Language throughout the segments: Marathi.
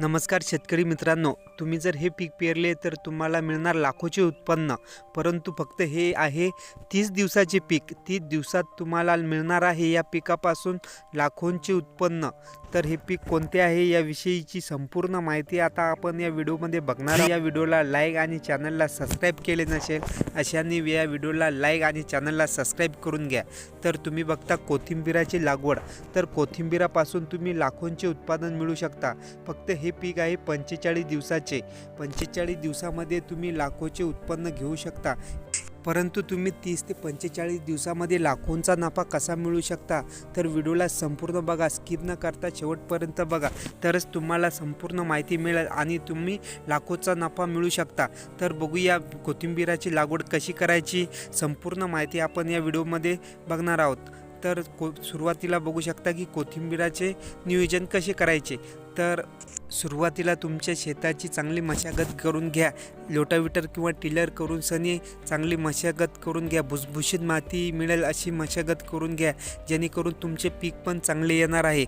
नमस्कार शेतकरी मित्रांनो तुम्ही जर हे पीक पेरले तर तुम्हाला मिळणार लाखोचे उत्पन्न परंतु फक्त हे आहे तीस दिवसाचे पीक. तीस दिवसात तुम्हाला मिळणार आहे या पिकापासून लाखोंचे उत्पन्न. तर हे पीक कोणते आहे याविषयीची संपूर्ण माहिती आता आपण या व्हिडिओमध्ये बघणार या व्हिडिओला लाईक आणि चॅनलला सबस्क्राईब केले नसेल अशांनी या व्हिडिओला लाईक आणि चॅनलला सबस्क्राईब करून घ्या. तर तुम्ही बघता कोथिंबिराची लागवड. तर कोथिंबिरापासून तुम्ही लाखोंचे उत्पादन मिळू शकता. फक्त हे हे पीक आहे पंचेचाळीस दिवसाचे. पंचेचाळीस दिवसामध्ये तुम्ही लाखोचे उत्पन्न घेऊ शकता. परंतु तुम्ही तीस ते पंचेचाळीस दिवसामध्ये लाखोंचा नफा कसा मिळू शकता? तर व्हिडिओला संपूर्ण बघा स्किप न करता शेवटपर्यंत बघा. तरच तुम्हाला संपूर्ण माहिती मिळेल आणि तुम्ही लाखोचा नफा मिळू शकता. तर बघूया कोथिंबिराची लागवड कशी करायची? संपूर्ण माहिती आपण या व्हिडिओमध्ये बघणार आहोत. तर को सुरुवातीला बघू शकता की कोथिंबिराचे नियोजन कसे करायचे? तर सुरुवातीला तुमच्या शेताची चांगली मशागत करून घ्या. लोटाविटर किंवा टिलर करून सनी चांगली मशागत करून घ्या. भुसभुशीत माती मिळेल अशी मशागत करून घ्या. जेणेकरून तुमचे पीक पण चांगले येणार आहे.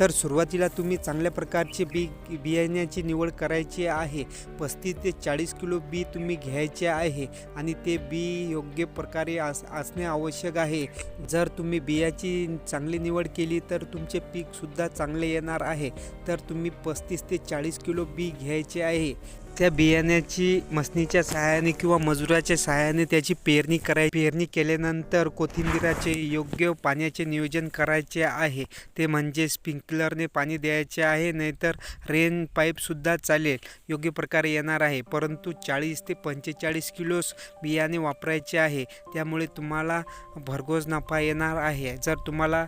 तर सुरुवातीला तुम्ही चांगल्या प्रकारचे बी बियाण्याची निवड करायची आहे. पस्तीस ते चाळीस किलो बी तुम्ही घ्यायचे आहे आणि ते बी योग्य प्रकारे अस असणे आवश्यक आहे. जर तुम्ही बियाची चांगली निवड केली तर तुमचे पीकसुद्धा चांगले येणार आहे. तर तुम्ही पस्तीस ते चाळीस किलो बी घ्यायचे आहे त्या बियाण्याची मसनीच्या सहाय्याने किंवा मजुराच्या सहाय्याने त्याची पेरणी कराय पेरणी केल्यानंतर कोथिंबिराचे योग्य पाण्याचे नियोजन करायचे आहे. ते म्हणजे स्प्रिंकलरने पाणी द्यायचे आहे नाहीतर रेन पाईपसुद्धा चालेल. योग्य प्रकारे येणार आहे. परंतु चाळीस ते पंचेचाळीस किलोस बियाणे वापरायचे आहे. त्यामुळे तुम्हाला भरघोस नफा येणार आहे. जर तुम्हाला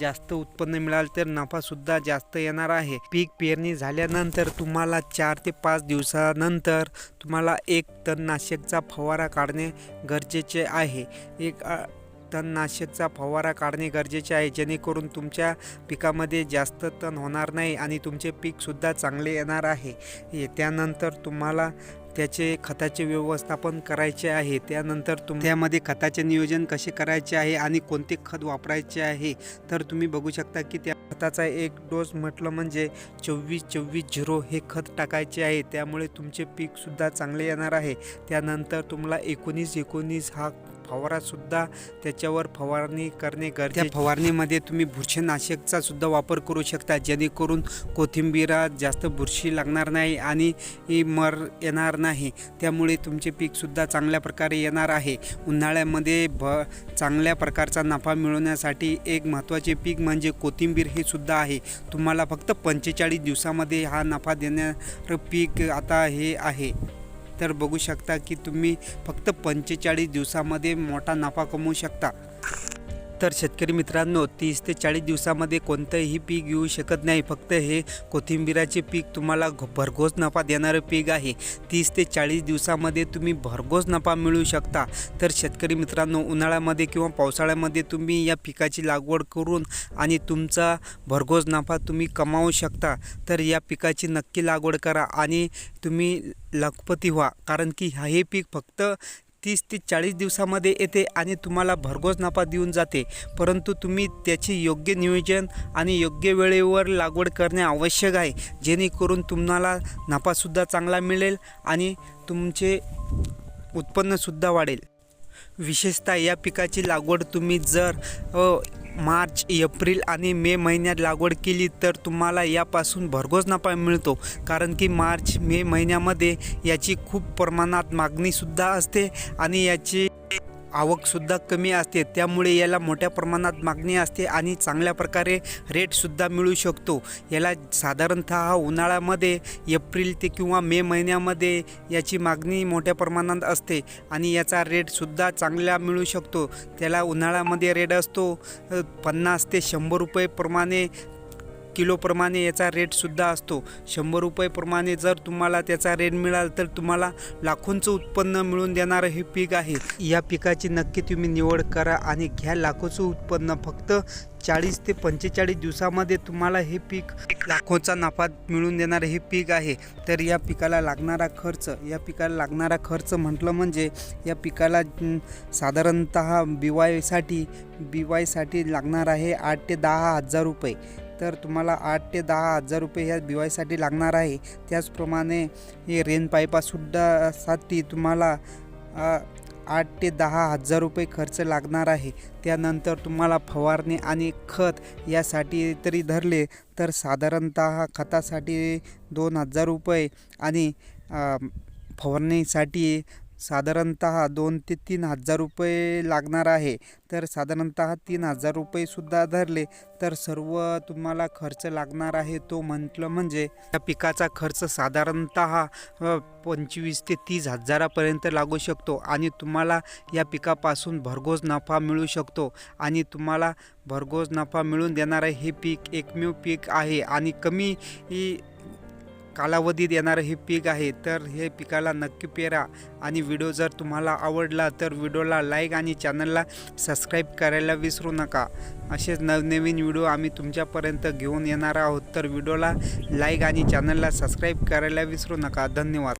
जास्त उत्पन्न मिळाल तर नफासुद्धा जास्त येणार आहे. पीक पेरणी झाल्यानंतर तुम्हाला चार ते पाच दिवसानंतर तुम्हाला एक तणनाशकचा फवारा काढणे गरजेचे आहे. एक तणनाशकचा फवारा काढणे गरजेचे आहे. जेणेकरून तुमच्या पिकामध्ये जास्त तण होणार नाही आणि तुमचे पीकसुद्धा चांगले येणार आहे. त्यानंतर तुम्हाला त्याचे खताचे व्यवस्थापन करायचे आहे. त्यानंतर तुम त्यामध्ये खताचे नियोजन कसे करायचे आहे आणि कोणते खत वापरायचे आहे तर तुम्ही बघू शकता की त्या खताचा एक डोस म्हटलं म्हणजे चोवीस चोवीस झिरो हे खत टाकायचे आहे. त्यामुळे तुमचे पीकसुद्धा चांगले येणार आहे. त्यानंतर तुम्हाला एकोणीस एकोणीस हा फवारासुद्धा त्याच्यावर फवारणी करणे गरजे त्या फवारणीमध्ये तुम्ही बुरशीनाशकचा सुद्धा वापर करू शकता जेणेकरून कोथिंबीरात जास्त बुरशी लागणार नाही आणि मर येणार नाही. त्यामुळे तुमचे पीकसुद्धा चांगल्या प्रकारे येणार आहे. उन्हाळ्यामध्ये भ चांगल्या प्रकारचा नफा मिळवण्यासाठी एक महत्त्वाचे पीक म्हणजे कोथिंबीर हे सुद्धा आहे. तुम्हाला फक्त पंचेचाळीस दिवसामध्ये हा नफा देणारं पीक आता हे आहे. तर बघू शकता की तुम्ही फक्त पंचेचाळीस दिवसामध्ये मोठा नफा कमवू शकता. तर शेतकरी मित्रांनो तीस ते चाळीस दिवसामध्ये कोणतंही पीक येऊ शकत नाही. फक्त हे कोथिंबिराचे पीक तुम्हाला घ- भरघोस नफा देणारं पीक आहे. तीस ते चाळीस दिवसामध्ये तुम्ही भरघोस नफा मिळू शकता. तर शेतकरी मित्रांनो उन्हाळ्यामध्ये किंवा पावसाळ्यामध्ये तुम्ही या पिकाची लागवड करून आणि तुमचा भरघोस नफा तुम्ही कमावू शकता. तर या पिकाची नक्की लागवड करा आणि तुम्ही लखपती व्हा. कारण की हा- हे पीक फक्त तीस ते चाळीस दिवसामध्ये येते आणि तुम्हाला भरघोस नफा देऊन जाते. परंतु तुम्ही त्याची योग्य नियोजन आणि योग्य वेळेवर लागवड करणे आवश्यक आहे. जेणेकरून तुम्हाला नफासुद्धा चांगला मिळेल आणि तुमचे उत्पन्नसुद्धा वाढेल. विशेषतः या पिकाची लागवड तुम्ही जर मार्च एप्रिल आणि मे महिन्यात लागवड केली तर तुम्हाला यापासून भरघोस नफा मिळतो. कारण की मार्च मे महिन्यामध्ये याची खूप प्रमाणात मागणीसुद्धा असते आणि याची आवकसुद्धा कमी असते. त्यामुळे याला मोठ्या प्रमाणात मागणी असते आणि चांगल्या प्रकारे रेटसुद्धा मिळू शकतो. याला साधारणतः उन्हाळ्यामध्ये एप्रिल ते किंवा मे महिन्यामध्ये याची मागणी मोठ्या प्रमाणात असते आणि याचा रेटसुद्धा चांगला मिळू शकतो. त्याला उन्हाळ्यामध्ये रेट असतो पन्नास ते शंभर रुपये प्रमाणे किलोप्रमाणे याचा रेटसुद्धा असतो. शंभर रुपयेप्रमाणे जर तुम्हाला त्याचा रेट मिळाल तर तुम्हाला लाखोंचं उत्पन्न मिळून देणारं हे पीक आहे. या पिकाची नक्की तुम्ही निवड करा आणि घ्या लाखोचं उत्पन्न. फक्त चाळीस ते पंचेचाळीस दिवसामध्ये तुम्हाला हे पीक लाखोचा नफा मिळून देणारं हे पीक आहे. तर या पिकाला लागणारा खर्च या पिकाला लागणारा खर्च म्हटलं म्हणजे या पिकाला साधारणत साधारणतः बिवायसाठी लागणार आहे आठ ते दहा हजार रुपये. तर तुम्हाला आठ ते दहा हजार रुपये ह्या दिवाळीसाठी लागणार आहे. त्याचप्रमाणे हे रेन साठी तुम्हाला आठ ते दहा हजार रुपये खर्च लागणार आहे. त्यानंतर तुम्हाला फवारणी आणि खत यासाठी तरी धरले तर साधारणत खतासाठी दोन हजार रुपये आणि फवारणीसाठी साधारणत दोन ते तीन हजार रुपये लागणार आहे. तर साधारणत तीन हजार रुपयेसुद्धा धरले तर सर्व तुम्हाला खर्च लागणार आहे तो म्हटलं म्हणजे या पिकाचा खर्च साधारणत पंचवीस ते तीस हजारापर्यंत लागू शकतो आणि तुम्हाला या पिकापासून भरघोस नफा मिळू शकतो आणि तुम्हाला भरघोस नफा मिळून देणारं हे पीक एकमेव पीक आहे आणि कमी कालावधीत येणारं हे पीक आहे तर हे पिकाला नक्की पेरा. आणि व्हिडिओ जर तुम्हाला आवडला तर व्हिडिओला लाईक आणि चॅनलला सबस्क्राईब करायला विसरू नका. असेच नवनवीन व्हिडिओ आम्ही तुमच्यापर्यंत घेऊन येणार आहोत तर व्हिडिओला लाईक आणि चॅनलला सबस्क्राईब करायला विसरू नका. धन्यवाद.